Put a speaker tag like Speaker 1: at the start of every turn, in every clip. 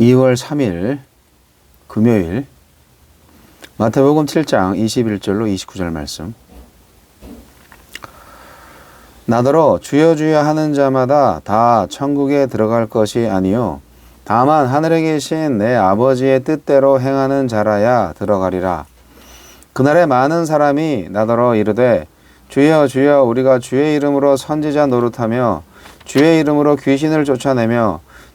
Speaker 1: 2월 3일 금요일 마태복음 7장 21절로 29절 말씀. 나더러 주여 주여 하는 자마다 다 천국에 들어갈 것이 아니요 다만 하늘에 계신 내 아버지의 뜻대로 행하는 자라야 들어가리라. 그날에 많은 사람이 나더러 이르되 주여 주여 우리가 주의 이름으로 선지자 노릇하며 주의 이름으로 귀신을 쫓아내며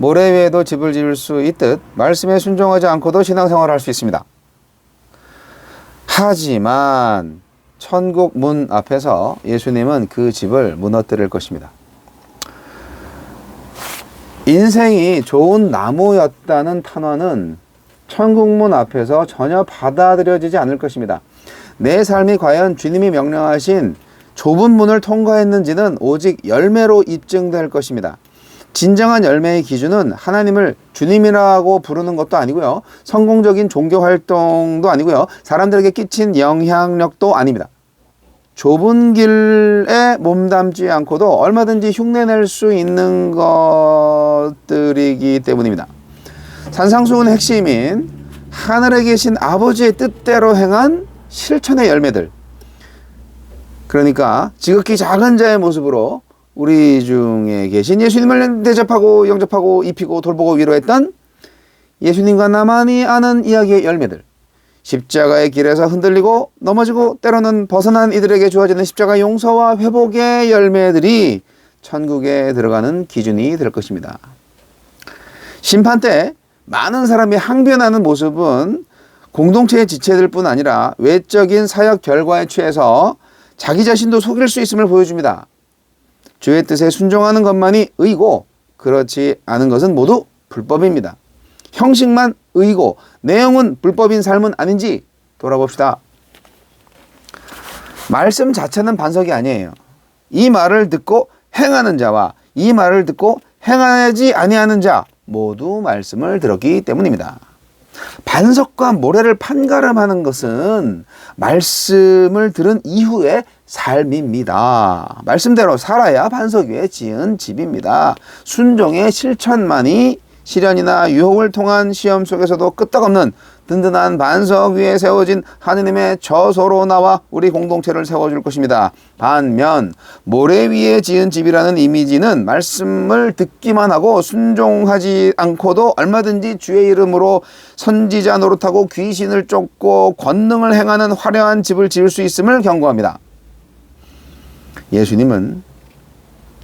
Speaker 1: 모래 위에도 집을 지을 수 있듯 말씀에 순종하지 않고도 신앙생활을 할 수 있습니다. 하지만 천국 문 앞에서 예수님은 그 집을 무너뜨릴 것입니다. 인생이 좋은 나무였다는 탄원은 천국 문 앞에서 전혀 받아들여지지 않을 것입니다. 내 삶이 과연 주님이 명령하신 좁은 문을 통과했는지는 오직 열매로 입증될 것입니다. 진정한 열매의 기준은 하나님을 주님이라고 부르는 것도 아니고요. 성공적인 종교 활동도 아니고요. 사람들에게 끼친 영향력도 아닙니다. 좁은 길에 몸담지 않고도 얼마든지 흉내낼 수 있는 것들이기 때문입니다. 산상수훈의 핵심인 하늘에 계신 아버지의 뜻대로 행한 실천의 열매들. 그러니까 지극히 작은 자의 모습으로 우리 중에 계신 예수님을 대접하고 영접하고 입히고 돌보고 위로했던 예수님과 나만이 아는 이야기의 열매들. 십자가의 길에서 흔들리고 넘어지고 때로는 벗어난 이들에게 주어지는 십자가 용서와 회복의 열매들이 천국에 들어가는 기준이 될 것입니다. 심판 때 많은 사람이 항변하는 모습은 공동체의 지체들 뿐 아니라 외적인 사역 결과에 취해서 자기 자신도 속일 수 있음을 보여줍니다. 주의 뜻에 순종하는 것만이 의고 그렇지 않은 것은 모두 불법입니다. 형식만 의고 내용은 불법인 삶은 아닌지 돌아봅시다. 말씀 자체는 반석이 아니에요. 이 말을 듣고 행하는 자와 이 말을 듣고 행하지 아니하는 자 모두 말씀을 들었기 때문입니다. 반석과 모래를 판가름하는 것은 말씀을 들은 이후의 삶입니다. 말씀대로 살아야 반석 위에 지은 집입니다. 순종의 실천만이 시련이나 유혹을 통한 시험 속에서도 끄떡없는 든든한 반석 위에 세워진 하느님의 저소로 나와 우리 공동체를 세워줄 것입니다. 반면 모래 위에 지은 집이라는 이미지는 말씀을 듣기만 하고 순종하지 않고도 얼마든지 주의 이름으로 선지자 노릇하고 귀신을 쫓고 권능을 행하는 화려한 집을 지을 수 있음을 경고합니다. 예수님은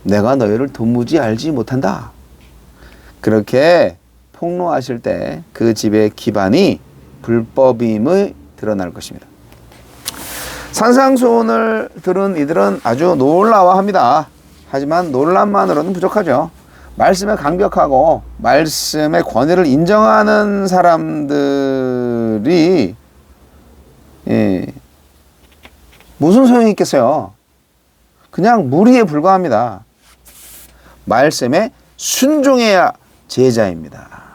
Speaker 1: 내가 너희를 도무지 알지 못한다. 그렇게 폭로하실 때 그 집의 기반이 불법임을 드러날 것입니다. 산상수훈을 들은 이들은 아주 놀라워합니다. 하지만 놀람만으로는 부족하죠. 말씀에 강력하고 말씀의 권위를 인정하는 사람들이 예, 무슨 소용이 있겠어요? 그냥 무리에 불과합니다. 말씀에 순종해야 제자입니다.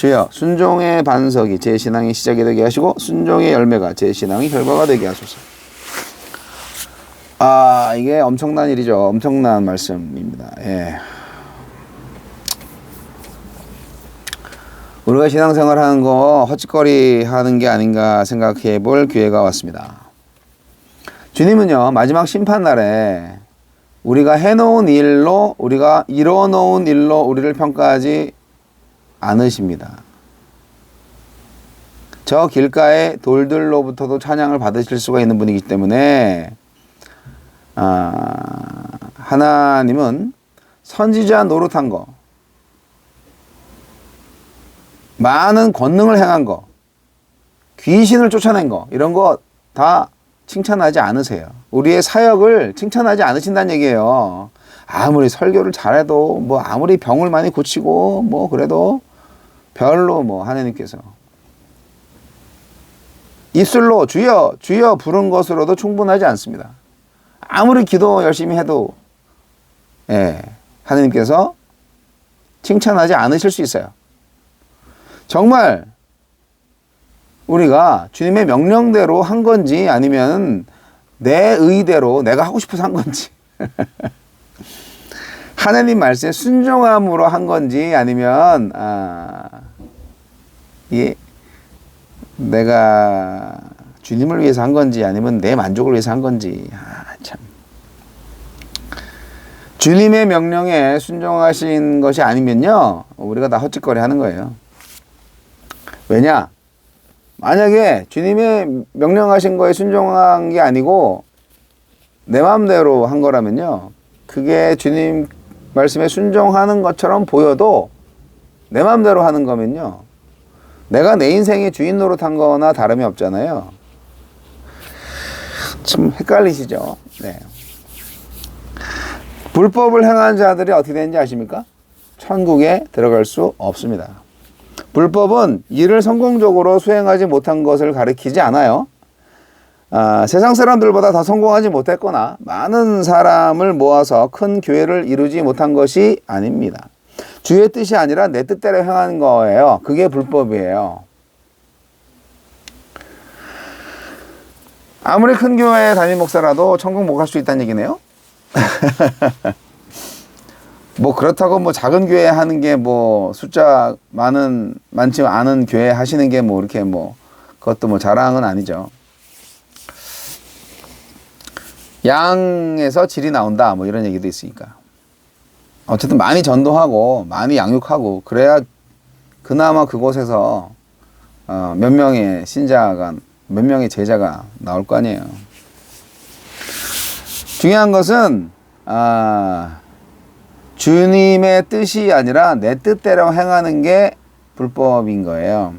Speaker 1: 주여 순종의 반석이 제 신앙의 시작이 되게 하시고 순종의 열매가 제 신앙의 결과가 되게 하소서. 아 이게 엄청난 일이죠. 엄청난 말씀입니다. 예. 우리가 신앙생활 하는 거 헛짓거리 하는 게 아닌가 생각해 볼 기회가 왔습니다. 주님은요 마지막 심판 날에 우리가 해놓은 일로 우리가 이뤄놓은 일로 우리를 평가하지 않으십니다. 저 길가의 돌들로부터도 찬양을 받으실 수가 있는 분이기 때문에 아, 하나님은 선지자 노릇한 거, 많은 권능을 행한 거, 귀신을 쫓아낸 거, 이런 거 다 칭찬하지 않으세요. 우리의 사역을 칭찬하지 않으신다는 얘기예요. 아무리 설교를 잘해도, 뭐, 아무리 병을 많이 고치고, 뭐, 그래도 별로 뭐, 하나님께서. 입술로 주여, 주여 부른 것으로도 충분하지 않습니다. 아무리 기도 열심히 해도, 예, 하나님께서 칭찬하지 않으실 수 있어요. 정말 우리가 주님의 명령대로 한 건지 아니면 내 의대로 내가 하고 싶어서 한 건지 하나님 말씀에 순종함으로 한 건지 아니면 아, 예, 내가 주님을 위해서 한 건지 아니면 내 만족을 위해서 한 건지 아, 참 주님의 명령에 순종하신 것이 아니면요 우리가 다 헛짓거리 하는 거예요. 왜냐? 만약에 주님의 명령하신 거에 순종한 게 아니고 내 마음대로 한 거라면요. 그게 주님 말씀에 순종하는 것처럼 보여도 내 마음대로 하는 거면요. 내가 내 인생의 주인 노릇한 거나 다름이 없잖아요. 참 헷갈리시죠? 네. 불법을 행한 자들이 어떻게 되는지 아십니까? 천국에 들어갈 수 없습니다. 불법은 일을 성공적으로 수행하지 못한 것을 가리키지 않아요. 아, 세상 사람들보다 더 성공하지 못했거나 많은 사람을 모아서 큰 교회를 이루지 못한 것이 아닙니다. 주의 뜻이 아니라 내 뜻대로 행한 거예요. 그게 불법이에요. 아무리 큰 교회 담임 목사라도 천국 못 갈 수 있다는 얘기네요. 뭐 그렇다고 뭐 작은 교회 하는 게 뭐 숫자 많은 많지 않은 교회 하시는 게 뭐 이렇게 뭐 그것도 뭐 자랑은 아니죠. 양에서 질이 나온다 뭐 이런 얘기도 있으니까. 어쨌든 많이 전도하고 많이 양육하고 그래야 그나마 그곳에서 어, 몇 명의 신자가 몇 명의 제자가 나올 거 아니에요. 중요한 것은 아 주님의 뜻이 아니라 내 뜻대로 행하는 게 불법인 거예요.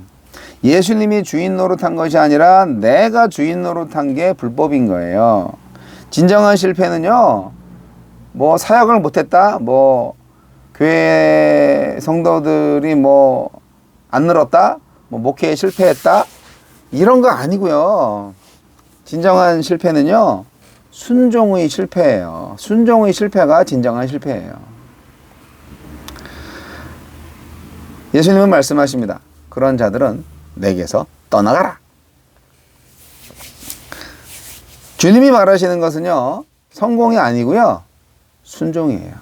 Speaker 1: 예수님이 주인 노릇한 것이 아니라 내가 주인 노릇한 게 불법인 거예요. 진정한 실패는요, 뭐 사역을 못했다, 뭐 교회 성도들이 뭐 안 늘었다, 뭐 목회에 실패했다, 이런 거 아니고요. 진정한 실패는요, 순종의 실패예요. 순종의 실패가 진정한 실패예요. 예수님은 말씀하십니다. 그런 자들은 내게서 떠나가라. 주님이 말하시는 것은요, 성공이 아니고요, 순종이에요.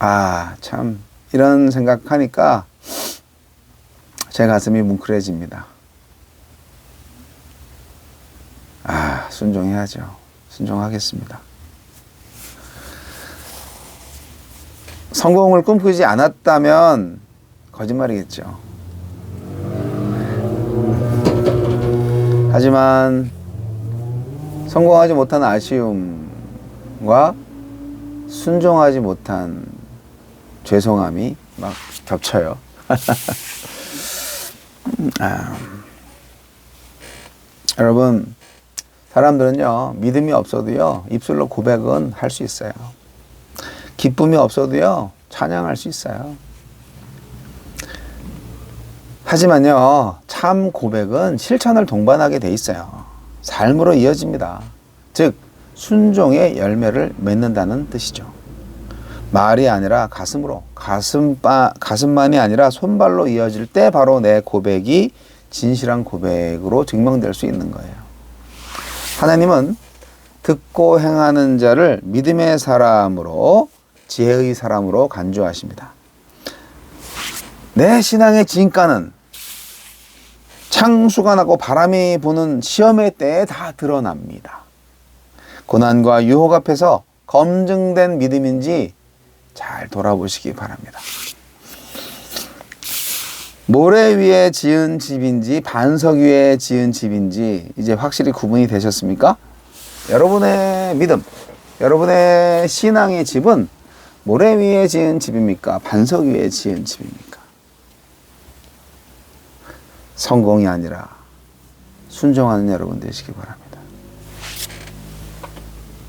Speaker 1: 아, 참, 이런 생각하니까 제 가슴이 뭉클해집니다. 아, 순종해야죠. 순종하겠습니다. 성공을 꿈꾸지 않았다면 거짓말이겠죠. 하지만 성공하지 못한 아쉬움과 순종하지 못한 죄송함이 막 겹쳐요. 아, 여러분, 사람들은요, 믿음이 없어도요, 입술로 고백은 할 수 있어요. 기쁨이 없어도요, 찬양할 수 있어요. 하지만요, 참 고백은 실천을 동반하게 돼 있어요. 삶으로 이어집니다. 즉, 순종의 열매를 맺는다는 뜻이죠. 말이 아니라 가슴으로, 가슴바, 가슴만이 아니라 손발로 이어질 때 바로 내 고백이 진실한 고백으로 증명될 수 있는 거예요. 하나님은 듣고 행하는 자를 믿음의 사람으로 지혜의 사람으로 간주하십니다. 내 신앙의 진가는 창수가 나고 바람이 부는 시험의 때에 다 드러납니다. 고난과 유혹 앞에서 검증된 믿음인지 잘 돌아보시기 바랍니다. 모래 위에 지은 집인지 반석 위에 지은 집인지 이제 확실히 구분이 되셨습니까? 여러분의 믿음, 여러분의 신앙의 집은 모래 위에 지은 집입니까? 반석 위에 지은 집입니까? 성공이 아니라 순종하는 여러분 되시기 바랍니다.